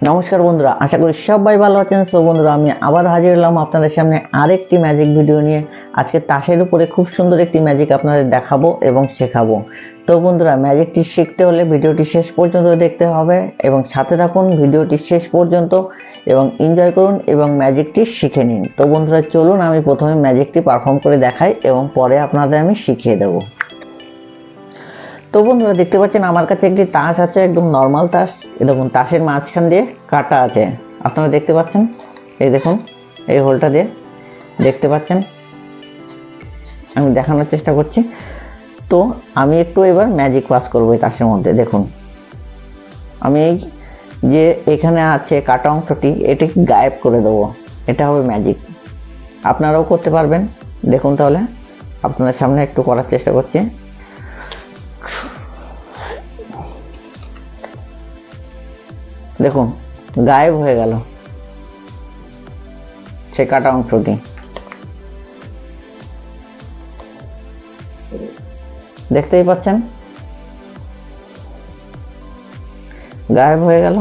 নমস্কার বন্ধুরা, আশা করি সবাই ভালো আছেন। সো বন্ধুরা, আমি আবার হাজির হলাম আপনাদের সামনে আরেকটি ম্যাজিক ভিডিও নিয়ে। আজকে তাসের উপরে খুব সুন্দর একটি ম্যাজিক আপনাদের দেখাবো এবং শেখাবো। তো বন্ধুরা ম্যাজিকটি শিখতে হলে ভিডিওটি শেষ পর্যন্ত দেখতে হবে এবং সাথে থাকুন ভিডিওটি শেষ পর্যন্ত এবং এনজয় করুন এবং ম্যাজিকটি শিখে নিন। তো বন্ধুরা, চলুন আমি প্রথমে ম্যাজিকটি পারফর্ম করে দেখাই এবং পরে আপনাদের আমি শিখিয়ে দেবো। তো বন্ধুরা দেখতে পাচ্ছেন আমার কাছে একটি তাস আছে, একদম নর্মাল তাস। দেখুন, তাসের মাঝখান দিয়ে কাটা আছে। আপনারা দেখতে পাচ্ছেন? এই দেখুন, এই হোলটা দিয়ে দেখতে পাচ্ছেন? আমি দেখানোর চেষ্টা করছি। তো আমি একটু এবার ম্যাজিক পাস করব এই তাসের মধ্যে, দেখুন। আমি এই যে এখানে আছে কাটা অংশটি, এটি গায়েব করে দেবো। এটা হবে ম্যাজিক আপনারাও করতে পারবেন। দেখুন তাহলে, আপনাদের সামনে একটু করার চেষ্টা করছি। দেখুন, গায়েব হয়ে গেল। সে কাটা অংশটি। দেখতেই পাচ্ছেন? গায়েব হয়ে গেল।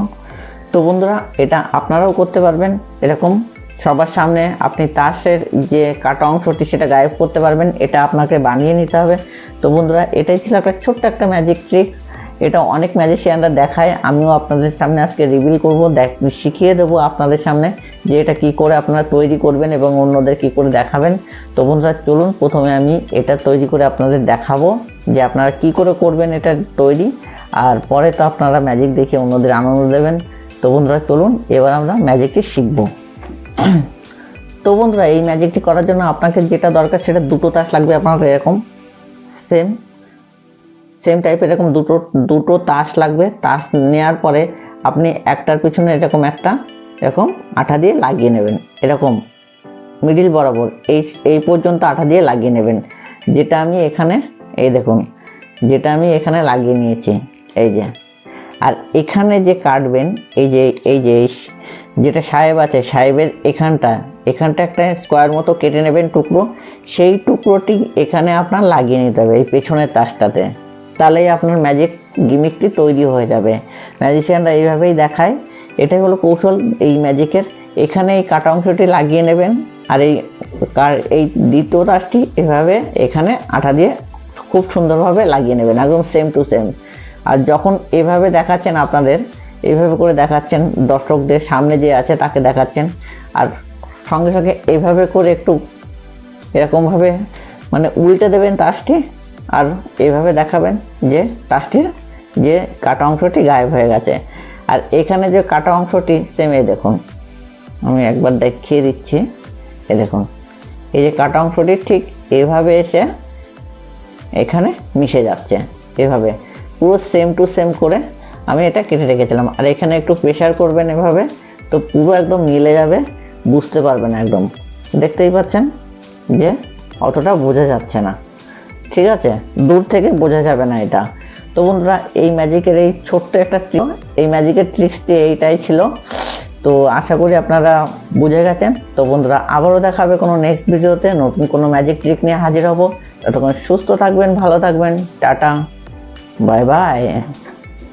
তো বন্ধুরা, এটা আপনারাও করতে পারবেন। এরকম সবার সামনে আপনি তাসের যে কাটা অংশটি, সেটা গায়েব করতে পারবেন। এটা আপনাকে বানিয়ে নিতে হবে। তো বন্ধুরা, এটাই ছিল একটা ছোট্ট একটা ম্যাজিক ট্রিক্স এটা অনেক ম্যাজিশিয়ানরা দেখায়। আমিও আপনাদের সামনে আজকে রিভিল করব। শিখিয়ে দেবো আপনাদের সামনে যে এটা কি করে আপনারা তৈরি করবেন এবং অন্যদের কি করে দেখাবেন। তো বন্ধুরা, চলুন, প্রথমে আমি এটা তৈরি করে আপনাদের দেখাবো যে আপনারা কি করে করবেন এটা তৈরি। আর পরে তো আপনারা ম্যাজিক দেখে অন্যদের আনন্দ দেবেন। তো বন্ধুরা, চলুন, এবার আমরা ম্যাজিকটি শিখব। তো বন্ধুরা, এই ম্যাজিকটি করার জন্য আপনাকে যেটা দরকার সেটা দুটো তাস লাগবে আপনার এরকম। সেম সেম টাইপের এরকম দুটো দুটো তাস লাগবে। তাস নেওয়ার পরে আপনি একটার পিছনে এরকম একটা, এরকম আঠা দিয়ে লাগিয়ে নেবেন। এরকম মিডিল বরাবর এই এই পর্যন্ত আঠা দিয়ে লাগিয়ে নেবেন। যেটা আমি এখানে, এই দেখুন, যেটা আমি এখানে লাগিয়ে নিয়েছি, এই যে। আর এখানে যে কাটবেন, এই যে এই যে যেটা সাহেব আছে, সাহেবের এখানটা এখানটা একটা স্কোয়ার মতো কেটে নেবেন টুকরো। সেই টুকরোটি এখানে আপনার লাগিয়ে নিতে হবে, এই পেছনের তাসটাতে। তাহলেই আপনার ম্যাজিক গিমিকটি তৈরি হয়ে যাবে। ম্যাজিশিয়ানরা এইভাবেই দেখায়। এটাই হলো কৌশল এই ম্যাজিকের এখানে এই কাটা অংশটি লাগিয়ে নেবেন আর এই কার- এই দ্বিতীয় তাসটি এভাবে এখানে আঠা দিয়ে খুব সুন্দরভাবে লাগিয়ে নেবেন, একদম সেম টু সেম আর যখন এভাবে দেখাচ্ছেন আপনাদের এইভাবে করে দেখাচ্ছেন দর্শকদের সামনে যে আছে তাকে দেখাচ্ছেন। আর সঙ্গে সঙ্গে এভাবে করে একটু এরকমভাবে মানে উল্টে দেবেন তাসটি আর এভাবে দেখাবেন যে তাসটির যে কাটা অংশটি গায়েব হয়ে গেছে। আর এখানে যে কাটা অংশটি সেম এই দেখুন। আমি একবার দেখিয়ে দিচ্ছি। এ দেখুন। এই যে কাটা অংশটি ঠিক এভাবে এসে এখানে মিশে যাচ্ছে এভাবে। পুরো সেম টু সেম করে আমি এটা কেটে রেখেছিলাম। আর এখানে একটু প্রেশার করবেন এভাবে, তো পুরো একদম মিলে যাবে, বুঝতে পারবেন একদম। দেখতেই পাচ্ছেন যে অতটা বোঝা যাচ্ছে না। ঠিক আছে? দূর থেকে বোঝা যাবে না এটা। তো বন্ধুরা, এই ম্যাজিকের এই ছোট্ট একটা ছিল এই ম্যাজিকের ট্রিক্সটি এইটাই ছিল। তো আশা করি আপনারা বুঝে গেছেন। তো বন্ধুরা, আবারও দেখা হবে কোনো নেক্সট ভিডিওতে নতুন কোনো ম্যাজিক ট্রিক নিয়ে হাজির হব। ততক্ষণ সুস্থ থাকবেন, ভালো থাকবেন। টাটা। Bye bye.